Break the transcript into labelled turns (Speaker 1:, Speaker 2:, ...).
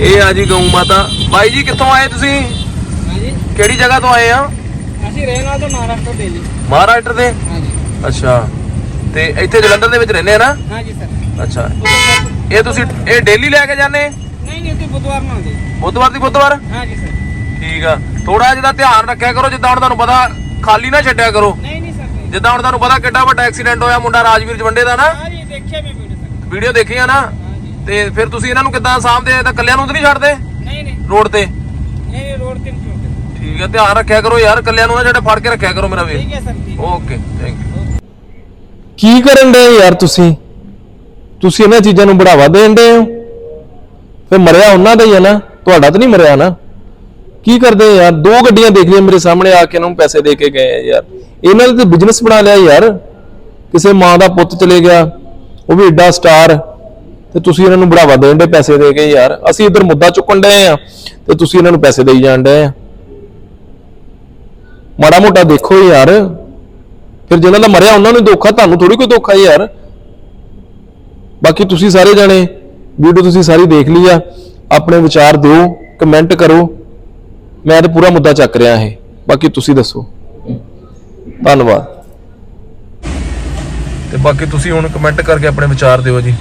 Speaker 1: ਇਹ ਆ ਜੀ ਗਊ ਮਾਤਾ। ਬਾਈ ਜੀ ਕਿੱਥੋਂ ਆਏ ਤੁਸੀਂ?
Speaker 2: ਹਾਂਜੀ।
Speaker 1: ਕਿਹੜੀ ਜਗ੍ਹਾ ਤੋਂ ਆਏ ਆ?
Speaker 2: ਅਸੀਂ ਰਹਿਣ ਵਾਲੇ ਤੋਂ ਮਹਾਰਾਸ਼ਟਰ ਦਿੱਲੀ
Speaker 1: ਮਹਾਰਾਸ਼ਟਰ ਦੇ?
Speaker 2: ਹਾਂਜੀ।
Speaker 1: ਅੱਛਾ। ਤੇ ਇੱਥੇ ਜਲੰਧਰ ਦੇ ਵਿੱਚ ਰਹਿੰਦੇ ਆ ਨਾ?
Speaker 2: ਹਾਂਜੀ ਸਰ।
Speaker 1: ਅੱਛਾ। ਇਹ ਤੁਸੀਂ ਇਹ ਡੇਲੀ ਲੈ ਕੇ ਜਾਂਦੇ?
Speaker 2: ਨਹੀਂ ਨਹੀਂ ਤੇ ਬੁੱਧਵਾਰ ਨੂੰ ਆਉਂਦੇ।
Speaker 1: ਬੁੱਧਵਾਰ ਦੀ ਬੁੱਧਵਾਰ?
Speaker 2: ਹਾਂਜੀ ਸਰ।
Speaker 1: ਠੀਕ ਆ। ਥੋੜਾ ਜਿਹਾ ਧਿਆਨ ਰੱਖਿਆ ਕਰੋ ਜਿੱਦਾਂ ਹੁਣ ਤੁਹਾਨੂੰ ਪਤਾ ਖਾਲੀ ਨਾ ਛੱਡਿਆ ਕਰੋ।
Speaker 2: ਨਹੀਂ ਨਹੀਂ ਸਰ
Speaker 1: ਜਿੱਦਾਂ ਹੁਣ ਤੁਹਾਨੂੰ ਪਤਾ ਕਿੱਡਾ ਵੱਡਾ ਐਕਸੀਡੈਂਟ ਹੋਇਆ ਮੁੰਡਾ ਰਾਜਵੀਰ ਜਵੰਡੇ ਦਾ ਨਾ।
Speaker 2: ਹਾਂਜੀ ਦੇਖਿਆ ਮੈਂ ਵੀਡੀਓ
Speaker 1: ਵੀਡੀਓ ਦੇਖੀ ਆ ਨਾ ਤੇ ਫਿਰ ਤੁਸੀਂ ਇਹਨਾਂ ਨੂੰ ਕਿੱਦਾਂ ਸਾਂਭਦੇ ਤਾਂ ਕੱਲਿਆਂ ਨੂੰ ਤਾਂ ਨਹੀਂ ਛੱਡਦੇ?
Speaker 2: ਨਹੀਂ ਨਹੀਂ।
Speaker 1: ਰੋਡ ਤੇ?
Speaker 2: ਨਹੀਂ ਨਹੀਂ ਰੋਡ ਤੇ ਨਹੀਂ
Speaker 1: ਠੀਕ ਆ ਧਿਆਨ ਰੱਖਿਆ ਕਰੋ ਯਾਰ ਕੱਲਿਆਂ ਨੂੰ ਨਾ ਜਿਹੜੇ ਫੜ ਕੇ ਰੱਖਿਆ ਕਰੋ ਮੇਰਾ ਵੀਰ।
Speaker 2: ਠੀਕ ਹੈ ਸਰ
Speaker 1: ਓਕੇ ਥੈਂਕ ਯੂ
Speaker 3: ਕੀ ਕਰਨ ਦੇ ਯਾਰ ਤੁਸੀਂ? ਤੁਸੀਂ ਇਹਨਾਂ ਚੀਜ਼ਾਂ ਨੂੰ ਬੜਾਵਾ ਦੇਣ ਦੇ ਹੋ? ਫੇ ਮਰਿਆ ਉਹਨਾਂ ਦਾ ਹੀ ਹੈ ਨਾ ਤੁਹਾਡਾ ਤਾਂ ਨਹੀਂ ਮਰਿਆ ਨਾ। ਕੀ ਕਰਦੇ ਯਾਰ? ਦੋ ਗੱਡੀਆਂ ਦੇਖ ਲਈਆਂ ਮੇਰੇ ਸਾਹਮਣੇ ਆ ਕੇ ਇਹਨਾਂ ਨੂੰ ਪੈਸੇ ਦੇ ਕੇ ਗਏ ਆ ਯਾਰ। ਇਹਨਾਂ ਨੇ ਤਾਂ ਬਿਜ਼ਨਸ ਬਣਾ ਲਿਆ ਯਾਰ। ਕਿਸੇ ਮਾਂ ਦਾ ਪੁੱਤ ਚਲੇ ਗਿਆ ਉਹ ਵੀ ਏਡਾ ਸਟਾਰ ਤੇ ਤੁਸੀਂ ਇਹਨਾਂ ਨੂੰ ਬੜਾਵਾ ਦੇਣ ਦੇ ਪੈਸੇ ਦੇ ਕੇ ਯਾਰ, ਅਸੀਂ ਇੱਧਰ ਮੁੱਦਾ ਚੁੱਕਣ ਡਏ ਆ ਤੇ ਤੁਸੀਂ ਇਹਨਾਂ ਨੂੰ ਪੈਸੇ ਦੇਈ ਜਾਣ ਡਏ ਆ। ਮਾੜਾ ਮੋਟਾ ਦੇਖੋ ਯਾਰ, ਫਿਰ ਜਿਹਨਾਂ ਦਾ ਮਰਿਆ ਉਹਨਾਂ ਨੂੰ ਦੁੱਖ ਤੁਹਾਨੂੰ ਥੋੜੀ ਕੋਈ ਦੁੱਖ ਯਾਰ। ਬਾਕੀ ਤੁਸੀਂ ਸਾਰੇ ਜਾਣੇ, ਵੀਡੀਓ ਤੁਸੀਂ ਸਾਰੀ ਦੇਖ ਲਈ ਆ, ਆਪਣੇ ਵਿਚਾਰ ਦਿਓ ਕਮੈਂਟ ਕਰੋ। ਮੈਂ ਤਾਂ ਪੂਰਾ ਮੁੱਦਾ ਚੱਕ ਰਿਹਾ ਇਹ, ਬਾਕੀ ਤੁਸੀਂ ਦੱਸੋ। ਧੰਨਵਾਦ।
Speaker 1: ਤੇ ਬਾਕੀ ਤੁਸੀਂ ਹੁਣ ਕਮੈਂਟ ਕਰਕੇ ਆਪਣੇ ਵਿਚਾਰ ਦਿਓ ਜੀ।